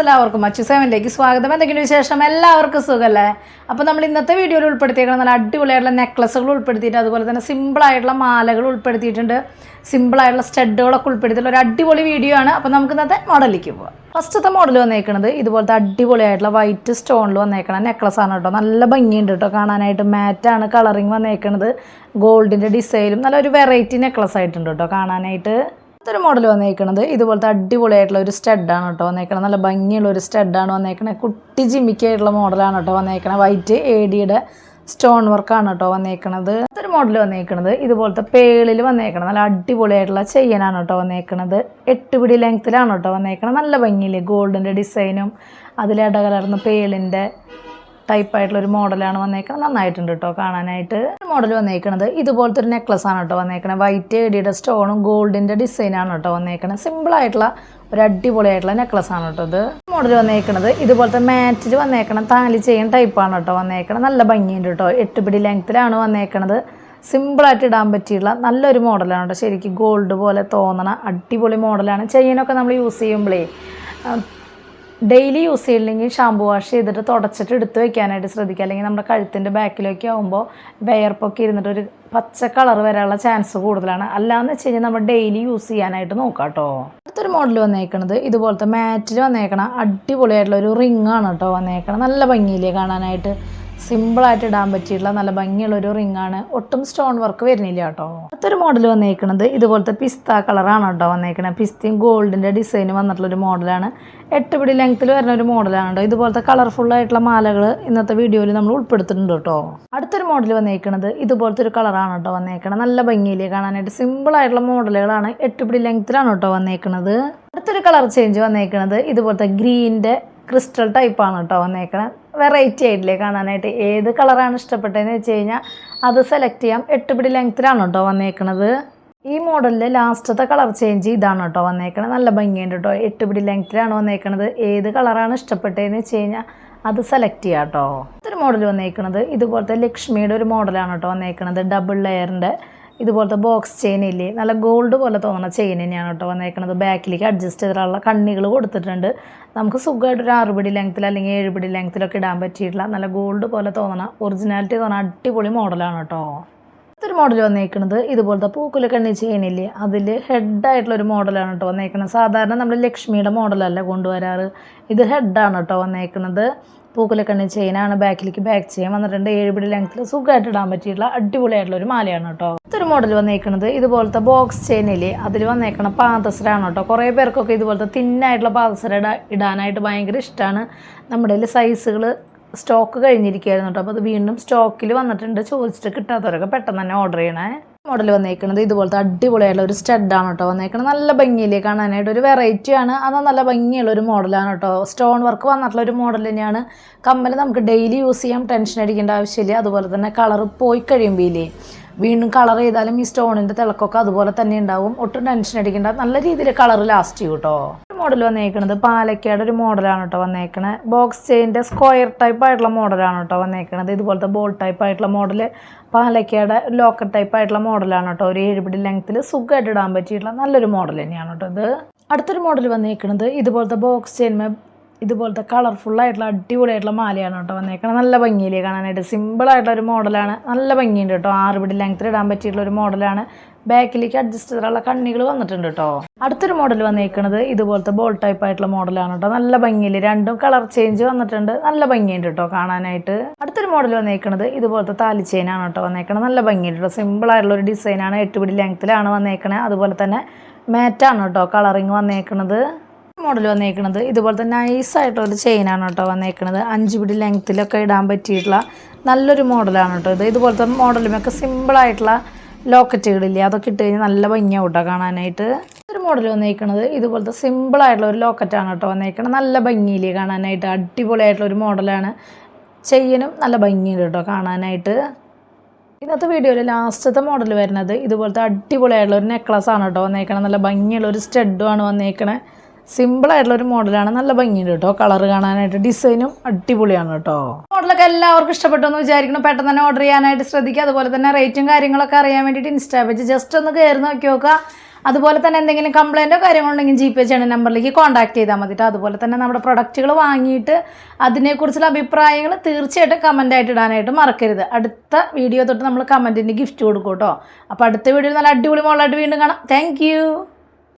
എല്ലാവർക്കും അച്ചു സെവനിലേക്ക് സ്വാഗതം. എന്തെങ്കിലും വിശേഷം? എല്ലാവർക്കും സുഖമല്ലേ അപ്പോൾ നമ്മൾ ഇന്നത്തെ വീഡിയോയിൽ ഉൾപ്പെടുത്തിയേക്കണം നല്ല അടിപൊളിയായിട്ടുള്ള നെക്ലസുകൾ ഉൾപ്പെടുത്തിയിട്ട് അതുപോലെ തന്നെ സിമ്പിളായിട്ടുള്ള മാലകൾ ഉൾപ്പെടുത്തിയിട്ടുണ്ട്. സിമ്പിളായിട്ടുള്ള സ്റ്റഡുകളൊക്കെ ഉൾപ്പെടുത്തിയിട്ടുള്ള ഒരു അടിപൊളി വീഡിയോ ആണ്. അപ്പോൾ നമുക്ക് ഇന്നത്തെ മോഡലിലേക്ക് പോവാം. ഫസ്റ്റത്തെ മോഡൽ വന്നേക്കുന്നത് ഇതുപോലത്തെ അടിപൊളിയായിട്ടുള്ള വൈറ്റ് സ്റ്റോണിൽ വന്നേക്കണ നെക്ലസ് ആണ് കേട്ടോ. നല്ല ഭംഗിയുണ്ട് കേട്ടോ കാണാനായിട്ട്. മാറ്റാണ് കളറിങ് വന്നേക്കണത്. ഗോൾഡിന്റെ ഡിസൈനും നല്ലൊരു വെറൈറ്റി നെക്ലസ് ആയിട്ടുണ്ട് കേട്ടോ കാണാനായിട്ട്. ഇതൊരു മോഡൽ വന്നേക്കണത്. ഇതുപോലത്തെ അടിപൊളിയായിട്ടുള്ള ഒരു സ്റ്റഡാണ് കേട്ടോ വന്നേക്കണത്. നല്ല ഭംഗിയുള്ള ഒരു സ്റ്റഡാണ് വന്നേക്കണത്. കുട്ടി ജിമ്മിക്കായിട്ടുള്ള മോഡലാണ് കേട്ടോ വന്നേക്കണത്. വൈറ്റ് എ സ്റ്റോൺ വർക്കാണ് കേട്ടോ വന്നേക്കണത്. ഇതൊരു മോഡൽ വന്നേക്കണത് ഇതുപോലത്തെ പേളിൽ വന്നേക്കണം നല്ല അടിപൊളിയായിട്ടുള്ള ചെയ്യനാണ് കേട്ടോ വന്നേക്കണത്. എട്ട് പിടി ലെങ്ത്തിലാണ് കേട്ടോ വന്നേക്കണത്. നല്ല ഭംഗിയില്ലേ? ഗോൾഡിന്റെ ഡിസൈനും അതിലിട കലർന്ന പേളിന്റെ ടൈപ്പ് ആയിട്ടുള്ള ഒരു മോഡലാണ് വന്നേക്കുന്നത് നന്നായിട്ടുണ്ട് കേട്ടോ കാണാനായിട്ട്. മോഡൽ വന്നേക്കുന്നത് ഇതുപോലത്തെ ഒരു നെക്ലസ് ആണ് കേട്ടോ വന്നേക്കുന്നത് വൈറ്റ് ഏടിയുടെ സ്റ്റോണും ഗോൾഡിന്റെ ഡിസൈനാണ് കേട്ടോ വന്നേക്കുന്നത് സിമ്പിൾ ആയിട്ടുള്ള ഒരു അടിപൊളിയായിട്ടുള്ള നെക്ലസ് ആണ് കേട്ടോ ഇത്. മോഡൽ വന്നേക്കുന്നത് ഇതുപോലത്തെ മാറ്റിൽ വന്നേക്കണം താലി ചെയിൻ ടൈപ്പാണ് കേട്ടോ വന്നേക്കണം നല്ല ഭംഗിയുണ്ട് കേട്ടോ എട്ട് പിടി ലെങ്ത്തിലാണ് വന്നേക്കണത്. സിമ്പിളായിട്ട് ഇടാൻ പറ്റിയുള്ള നല്ലൊരു മോഡലാണ് കേട്ടോ ശരിക്കും ഗോൾഡ് പോലെ തോന്നണ അടിപൊളി മോഡലാണ് ചെയിനൊക്കെ നമ്മൾ യൂസ് ചെയ്യുമ്പോഴേ ഡെയിലി യൂസ് ചെയ്യില്ലെങ്കിൽ ഷാമ്പു വാഷ് ചെയ്തിട്ട് തുടച്ചിട്ട് എടുത്ത് വെക്കാനായിട്ട് ശ്രദ്ധിക്കുക. അല്ലെങ്കിൽ നമ്മുടെ കഴുത്തിന്റെ ബാക്കിലൊക്കെ ആകുമ്പോൾ വിയർപ്പൊക്കെ ഇരുന്നിട്ട് ഒരു പച്ച കളർ വരാനുള്ള ചാൻസ് കൂടുതലാണ്. അല്ലാന്ന് വെച്ച് കഴിഞ്ഞാൽ നമ്മൾ ഡെയിലി യൂസ് ചെയ്യാനായിട്ട് നോക്കാം കേട്ടോ അടുത്തൊരു മോഡൽ വന്നേക്കണത് ഇതുപോലത്തെ മാറ്റിൽ വന്നേക്കണ അടിപൊളിയായിട്ടുള്ള ഒരു റിംഗ് ആണ് കേട്ടോ വന്നേക്കണം നല്ല ഭംഗിയില്ലേ കാണാനായിട്ട്. സിമ്പിളായിട്ട് ഇടാൻ പറ്റിയിട്ടുള്ള നല്ല ഭംഗിയുള്ള ഒരു റിംഗ് ആണ്. ഒട്ടും സ്റ്റോൺ വർക്ക് വരുന്നില്ല കേട്ടോ. അടുത്തൊരു മോഡൽ വന്നേക്കുന്നത് ഇതുപോലത്തെ പിസ്ത കളറാണ് കേട്ടോ വന്നേക്കുന്നത് പിസ്തയും ഗോൾഡിന്റെ ഡിസൈൻ വന്നിട്ടുള്ള ഒരു മോഡലാണ് എട്ട് പിടി ലെങ്ത്തിൽ വരുന്ന ഒരു മോഡലാണ് കേട്ടോ. ഇതുപോലത്തെ കളർഫുൾ ആയിട്ടുള്ള മാലകൾ ഇന്നത്തെ വീഡിയോയിൽ നമ്മൾ ഉൾപ്പെടുത്തിട്ടുണ്ട് കേട്ടോ. അടുത്തൊരു മോഡൽ വന്നേക്കുന്നത് ഇതുപോലത്തെ ഒരു കളറാണ് കേട്ടോ വന്നേക്കുന്നത് നല്ല ഭംഗിയിലേ കാണാനായിട്ട് സിമ്പിൾ ആയിട്ടുള്ള മോഡലുകളാണ് എട്ട് പിടി ലെങ്ത്തിലാണ് കേട്ടോ വന്നേക്കുന്നത് അടുത്തൊരു കളർ ചേഞ്ച് വന്നേക്കുന്നത് ഇതുപോലത്തെ ഗ്രീനിന്റെ ക്രിസ്റ്റൽ ടൈപ്പാണ് കേട്ടോ വന്നേക്കണത്. വെറൈറ്റി ആയിട്ടില്ലേ കാണാനായിട്ട്? ഏത് കളറാണ് ഇഷ്ടപ്പെട്ടതെന്ന് വെച്ച് കഴിഞ്ഞാൽ അത് സെലക്ട് ചെയ്യാം. എട്ട് പിടി ലെങ്ത്തിലാണ് കേട്ടോ വന്നേക്കണത്. ഈ മോഡലിൽ ലാസ്റ്റത്തെ കളർ ചേഞ്ച് ഇതാണ് കേട്ടോ വന്നേക്കണത്. നല്ല ഭംഗിയുണ്ട് കേട്ടോ. എട്ട് പിടി ലെങ്ത്തിലാണ് വന്നേക്കണത്. ഏത് കളറാണ് ഇഷ്ടപ്പെട്ടതെന്ന് വെച്ച് കഴിഞ്ഞാൽ അത് സെലക്ട് ചെയ്യാം കേട്ടോ. ഇതൊരു മോഡൽ വന്നേക്കണത്. ഇതുപോലത്തെ ലക്ഷ്മിയുടെ ഒരു മോഡലാണ് കേട്ടോ വന്നേക്കണത്. ഡബിൾ ലെയറിന്റെ ഇതുപോലത്തെ ബോക്സ് ചെയിൻ ഇല്ലേ? നല്ല ഗോൾഡ് പോലെ തോന്നുന്ന ചെയിൻ തന്നെയാണ് കേട്ടോ വന്നേക്കണത്. ബാക്കിലേക്ക് അഡ്ജസ്റ്റ് ചെയ്തിട്ടുള്ള കണ്ണികൾ കൊടുത്തിട്ടുണ്ട്. നമുക്ക് സുഖമായിട്ട് ഒരു ആറുപടി ലെങ്ത്തിൽ അല്ലെങ്കിൽ ഏഴുപടി ലെങ്ത്തിലൊക്കെ ഇടാൻ പറ്റിയിട്ടുള്ള നല്ല ഗോൾഡ് പോലെ തോന്നണ ഒറിജിനാലിറ്റി തോന്നണ അടിപൊളി മോഡലാണ് കേട്ടോ. അടുത്തൊരു മോഡൽ വന്നേക്കുന്നത് ഇതുപോലത്തെ പൂക്കുല കണ്ണി ചെയിനില്ലേ അതിൽ ഹെഡായിട്ടുള്ള ഒരു മോഡലാണ് കേട്ടോ വന്നേക്കുന്നത് സാധാരണ നമ്മൾ ലക്ഷ്മിയുടെ മോഡലല്ല കൊണ്ടുവരാറ്. ഇത് ഹെഡാണ് കേട്ടോ വന്നേക്കുന്നത് പൂക്കുലക്കണ്ണി ചെയിനാണ് ബാക്കിലേക്ക് ബാക്ക് ചെയ്യാൻ വന്നിട്ടുണ്ട്. ഏഴുപിടി ലെങ്ത്തിൽ സുഖമായിട്ട് ഇടാൻ പറ്റിയിട്ടുള്ള അടിപൊളിയായിട്ടുള്ള ഒരു മാലയാണ് കേട്ടോ. ഇതൊരു മോഡൽ വന്നേക്കുന്നത് ഇതുപോലത്തെ ബോക്സ് ചെയിനില്ലേ അതിൽ വന്നേക്കണ പാദസരാണ് കേട്ടോ. കുറേ പേർക്കൊക്കെ ഇതുപോലത്തെ തിന്നായിട്ടുള്ള പാദസര ഇടാ ഇടാനായിട്ട് ഭയങ്കര ഇഷ്ടമാണ് നമ്മുടെ സൈസുകൾ സ്റ്റോക്ക് കഴിഞ്ഞിരിക്കുകയായിരുന്നു കേട്ടോ. അപ്പോൾ അത് വീണ്ടും സ്റ്റോക്കിൽ വന്നിട്ടുണ്ട്. ചോദിച്ചിട്ട് കിട്ടാത്തവരൊക്കെ പെട്ടെന്ന് തന്നെ ഓർഡർ ചെയ്യണേ. മോഡൽ വന്നേക്കുന്നത് ഇതുപോലത്തെ അടിപൊളിയായിട്ടുള്ള ഒരു സ്റ്റഡാണ് കേട്ടോ വന്നേക്കുന്നത് നല്ല ഭംഗിയില്ലേ കാണാനായിട്ട്. ഒരു വെറൈറ്റി ആണ്. അത് നല്ല ഭംഗിയുള്ള ഒരു മോഡലാണ് കേട്ടോ സ്റ്റോൺ വർക്ക് വന്നിട്ടുള്ള ഒരു മോഡൽ തന്നെയാണ്. കമ്മൽ നമുക്ക് ഡെയിലി യൂസ് ചെയ്യാം. ടെൻഷൻ അടിക്കേണ്ട ആവശ്യമില്ല. അതുപോലെ തന്നെ കളർ പോയി കഴിയുമ്പോൾ ഇല്ലേ വീണ്ടും കളർ ചെയ്താലും ഈ സ്റ്റോണിന്റെ തിളക്കൊക്കെ അതുപോലെ തന്നെ ഉണ്ടാവും. ഒട്ടും ടെൻഷൻ അടിക്കേണ്ട. നല്ല രീതിയിൽ കളർ ലാസ്റ്റ് ചെയ്യും കേട്ടോ മോഡൽ വന്നേക്കുന്നത് പാലക്കാട് ഒരു മോഡലാണ് കേട്ടോ വന്നേക്കണത് ബോക്സ് ചെയിന്റെ സ്ക്വയർ ടൈപ്പ് ആയിട്ടുള്ള മോഡലാണ് കേട്ടോ വന്നേക്കണത്. ഇതുപോലത്തെ ബോൾ ടൈപ്പ് ആയിട്ടുള്ള മോഡൽ പാലക്കാട് ലോക്കർ ടൈപ്പ് ആയിട്ടുള്ള മോഡലാണ് കേട്ടോ ഒരു ഏഴുപിടി ലെങ്ത്തിൽ സുഖമായിട്ട് ഇടാൻ പറ്റിയിട്ടുള്ള നല്ലൊരു മോഡൽ തന്നെയാണ് കേട്ടോ ഇത്. അടുത്തൊരു മോഡൽ വന്നേക്കുന്നത് ഇതുപോലത്തെ ബോക്സ് ചെയിൻമേ ഇതുപോലത്തെ കളർഫുൾ ആയിട്ടുള്ള അടിപൊളിയായിട്ടുള്ള മാലയാണ് കേട്ടോ വന്നേക്കണം നല്ല ഭംഗിയിലേ കാണാനായിട്ട്. സിമ്പിളായിട്ടുള്ള ഒരു മോഡലാണ്. നല്ല ഭംഗിയുണ്ട് കേട്ടോ. ആറുപിടി ലെങ്ത്തിൽ ഇടാൻ പറ്റിയിട്ടുള്ള ഒരു മോഡലാണ്. ബാക്കിലേക്ക് അഡ്ജസ്റ്റ് ചെയ്തിട്ടുള്ള കണ്ണികൾ വന്നിട്ടുണ്ട് കേട്ടോ. അടുത്തൊരു മോഡൽ വന്നേക്കുന്നത് ഇതുപോലത്തെ ബോൾ ടൈപ്പ് ആയിട്ടുള്ള മോഡലാണ് കേട്ടോ. നല്ല ഭംഗിയിൽ രണ്ടും കളർ ചേഞ്ച് വന്നിട്ടുണ്ട്. നല്ല ഭംഗിയുണ്ട് കേട്ടോ കാണാനായിട്ട്. അടുത്തൊരു മോഡൽ വന്നേക്കുന്നത് ഇതുപോലത്തെ താലി ചെയിനാണ് കേട്ടോ വന്നേക്കണത്. നല്ല ഭംഗിയുണ്ട് കേട്ടോ. സിമ്പിൾ ആയിട്ടുള്ള ഒരു ഡിസൈനാണ് എട്ടുപിടി ലെങ്ത്തിലാണ് വന്നേക്കണത്. അതുപോലെ തന്നെ മാറ്റാണ് കേട്ടോ കളറിങ് വന്നേക്കണത്. മോഡൽ വന്നേക്കുന്നത് ഇതുപോലത്തെ ഒരു ചെയിനാണ് കേട്ടോ വന്നേക്കുന്നത് അഞ്ച് പിടി ലെങ്ത്തിലൊക്കെ ഇടാൻ പറ്റിയിട്ടുള്ള നല്ലൊരു മോഡലാണ് കേട്ടോ ഇത്. ഇതുപോലത്തെ മോഡലുമൊക്കെ സിമ്പിളായിട്ടുള്ള ലോക്കറ്റുകളില്ലേ അതൊക്കെ ഇട്ട് കഴിഞ്ഞാൽ നല്ല ഭംഗിയാണ് കേട്ടോ കാണാനായിട്ട്. ഒരു മോഡൽ വന്നേക്കുന്നത് ഇതുപോലത്തെ സിമ്പിളായിട്ടുള്ള ഒരു ലോക്കറ്റാണ് കേട്ടോ വന്നേക്കണത്. നല്ല ഭംഗിയില്ലേ കാണാനായിട്ട്. അടിപൊളിയായിട്ടുള്ള ഒരു മോഡലാണ് ചെയ്യനും നല്ല ഭംഗിയുണ്ട് കേട്ടോ കാണാനായിട്ട്. ഇന്നത്തെ വീഡിയോയിൽ ലാസ്റ്റത്തെ മോഡൽ വരുന്നത് ഇതുപോലത്തെ അടിപൊളിയായിട്ടുള്ള ഒരു നെക്ലസ് ആണ് കേട്ടോ വന്നേക്കണത്. നല്ല ഭംഗിയുള്ള ഒരു സ്റ്റെഡുമാണ് വന്നേക്കണത്. സിമ്പിളായിട്ടുള്ള ഒരു മോഡലാണ് നല്ല ഭംഗിയുണ്ട് കേട്ടോ കളർ കാണാനായിട്ട് ഡിസൈനും അടിപൊളിയാണ് കേട്ടോ മോഡലൊക്കെ എല്ലാവർക്കും ഇഷ്ടപ്പെട്ടു എന്ന് വിചാരിക്കണം പെട്ടെന്ന് തന്നെ ഓർഡർ ചെയ്യാനായിട്ട് ശ്രദ്ധിക്കുക. അതുപോലെ തന്നെ റേറ്റും കാര്യങ്ങളൊക്കെ അറിയാൻ വേണ്ടിയിട്ട് ഇൻസ്റ്റാ ജസ്റ്റ് ഒന്ന് കയറി നോക്കി നോക്കുക. അതുപോലെ തന്നെ എന്തെങ്കിലും കംപ്ലൈന്റോ കാര്യങ്ങളുണ്ടെങ്കിൽ ജി പേ ചെയ്യണ നമ്പറിലേക്ക് കോൺടാക്ട് ചെയ്താൽ മതി ട്ടോ. അതുപോലെ തന്നെ നമ്മുടെ പ്രൊഡക്റ്റുകൾ വാങ്ങിയിട്ട് അതിനെക്കുറിച്ചുള്ള അഭിപ്രായങ്ങൾ തീർച്ചയായിട്ടും കമന്റായിട്ട് ഇടാനായിട്ട് മറക്കരുത്. അടുത്ത വീഡിയോ തൊട്ട് നമ്മൾ കമന്റിന്റെ ഗിഫ്റ്റ് കൊടുക്കും കേട്ടോ അപ്പോൾ അടുത്ത വീഡിയോയിൽ നല്ല അടിപൊളി മോളായിട്ട് വീണ്ടും കാണാം. താങ്ക്